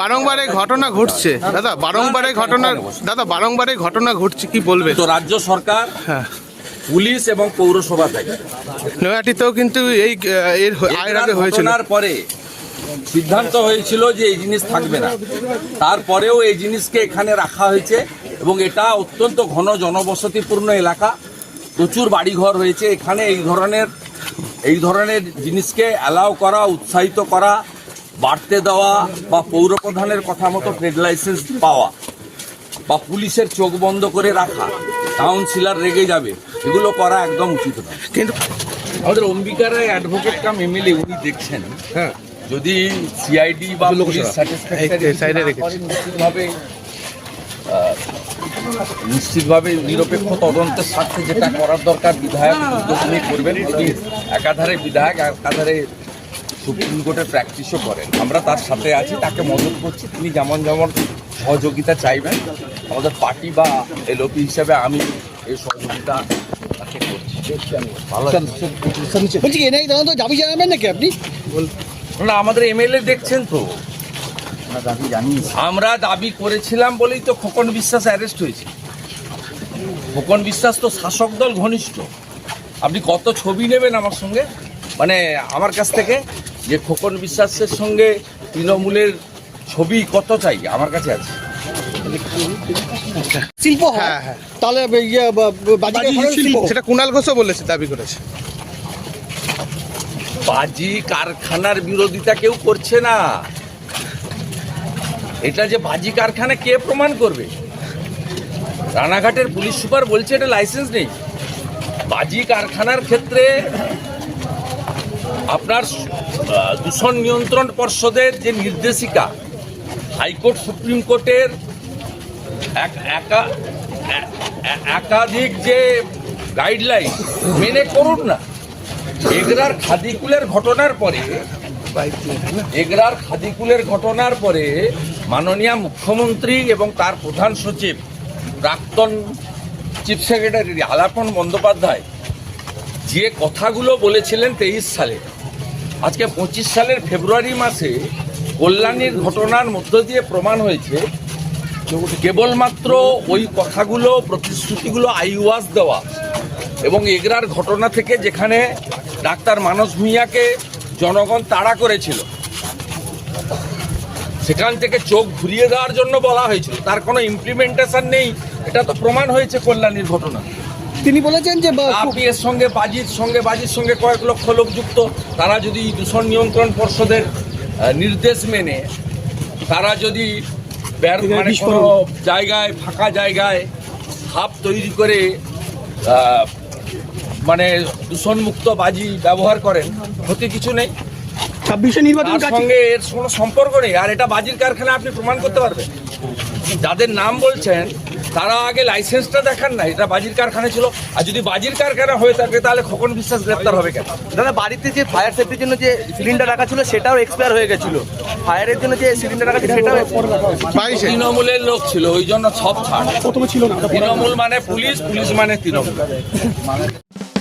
বারংবার এই ঘটনা ঘটছে। দাদা বারংবার এই ঘটনা দাদা বারংবার এই ঘটনা ঘটছে কি বলবে? তো রাজ্য সরকার হ্যাঁ। পুলিশ এবং পৌরসভা থেকে। নৈহাটিতেও কিন্তু এই এর এর আগে হয়েছিল। পরে সিদ্ধান্ত হয়েছিল যে এই জিনিস থাকবে না। তারপরেও এই জিনিসকে এখানে রাখা হয়েছে এবং এটা অত্যন্ত ঘন জনবসতিপূর্ণ এলাকা। প্রচুর বাড়িঘর হয়েছে এখানে এই ধরনের এই ধরনের জিনিসকে অ্যালাউ করা উৎসাহিত করা বাড়তে দেওয়া বা পৌর প্রধানের কথা মতো ট্রেড লাইসেন্স পাওয়া বা পুলিশের চোখ বন্ধ করে রাখা কাউন্সিলর রেগে যাবে এগুলো করা একদম উচিত নয়। কিন্তু আমাদের Ambika Roy advocate cum MLA উনি দেখছেন। হ্যাঁ। যদি সিআইডি বা পুলিশ। নিশ্চিতভাবে নিশ্চিতভাবে নিরপেক্ষ তদন্তের স্বার্থে যেটা করার দরকার বিধায়ক উদ্যোগ নিয়ে করবেন একাধারে বিধায়ক একাধারে সুপ্রিম কোর্টের প্র্যাকটিসও করেন। আমরা তার সাথে আছি তাকে মদত করছি। তিনি যেমন যেমন সহযোগিতা চাইবেন আমাদের পার্টি বা এলওপি হিসাবে আমি এই সহযোগিতা তাকে করছি। বলছি কি এনআই তদন্ত দাবি জানাবেন নাকি আপনি? না আমাদের এমএলএ দেখছেন তো। আমরা দাবি করেছিলাম বলেই তো খোকন বিশ্বাস অ্যারেস্ট হয়েছে। খোকন বিশ্বাস তো শাসক দল ঘনিষ্ঠ। আপনি কত ছবি নেবেন আমার সঙ্গে? মানে আমার কাছ থেকে? যে খোকন বিশ্বাসের সঙ্গে তৃণমূলের ছবি কত চাই? আমার কাছে আছে। শিল্প হ্যাঁ, হ্যাঁ। তাহলে ইয়ে শিল্প। সেটা কুণাল ঘোষও বলেছে দাবি করেছে। বাজি কারখানার বিরোধিতা কেউ করছে না। এটা যে বাজি কারখানা কে প্রমাণ করবে? রানাঘাটের পুলিশ সুপার বলছে এটা লাইসেন্স নেই। বাজি কারখানার ক্ষেত্রে আপনার দূষণ নিয়ন্ত্রণ পর্ষদের যে নির্দেশিকা, হাইকোর্ট, সুপ্রিম কোর্টের একাধিক যে গাইডলাইন মেনে করুন না, এগরার খাদিকুলের ঘটনার পরে, এগরার খাদিকুলের ঘটনার পরে মাননীয় মুখ্যমন্ত্রী এবং তার প্রধান সচিব, প্রাক্তন চিফ সেক্রেটারি আলাপন বন্দ্যোপাধ্যায় যে কথাগুলো বলেছিলেন তেইশ সালে, আজকে পঁচিশ সালের ফেব্রুয়ারি মাসে কল্যাণীর ঘটনার মধ্য দিয়ে প্রমাণ হয়েছে কেবলমাত্র ওই কথাগুলো, প্রতিশ্রুতিগুলো আইওয়াজ দেওয়া এবং এগরার ঘটনা থেকে যেখানে ডাক্তার মানস ভূঁইয়াকে জনগণ তাড়া করেছিল, সেখান থেকে চোখ ঘুরিয়ে দেওয়ার জন্য বলা হয়েছিল। তার কোনো ইমপ্লিমেন্টেশন নেই। এটা তো প্রমাণ হয়েছে কল্যাণীর ঘটনা। তিনি বলেছেন যে বা- আপনি এর সঙ্গে বাজির সঙ্গে বাজির সঙ্গে কয়েক লক্ষ লোক যুক্ত তারা যদি দূষণ নিয়ন্ত্রণ পর্ষদের নির্দেশ মেনে তারা যদি মানে কোনো জায়গায় ফাঁকা জায়গায় হাব তৈরি করে মানে দূষণমুক্ত বাজি ব্যবহার করেন ক্ষতি কিছু নেই। ছাব্বিশে নির্বাচন সঙ্গে এর কোনো সম্পর্ক নেই। আর এটা বাজির কারখানা আপনি প্রমাণ করতে পারবেন। যাদের নাম বলছেন তারা আগে লাইসেন্সটা দেখান না এটা বাজির কারখানা ছিল। আর যদি বাজির কারখানা হয়ে থাকে তাহলে খোকন বিশ্বাস গ্রেপ্তার হবে কেন? দাদা বাড়িতে যে ফায়ার সেফটির জন্য যে সিলিন্ডার রাখা ছিল সেটাও এক্সপায়ার হয়ে গেছিল। ফায়ারের জন্য যে সিলিন্ডার রাখা ছিল সেটাও তৃণমূলের লোক ছিল ওই জন্য সব ছাড়। প্রথমে ছিল তৃণমূল মানে পুলিশ পুলিশ মানে তৃণমূল।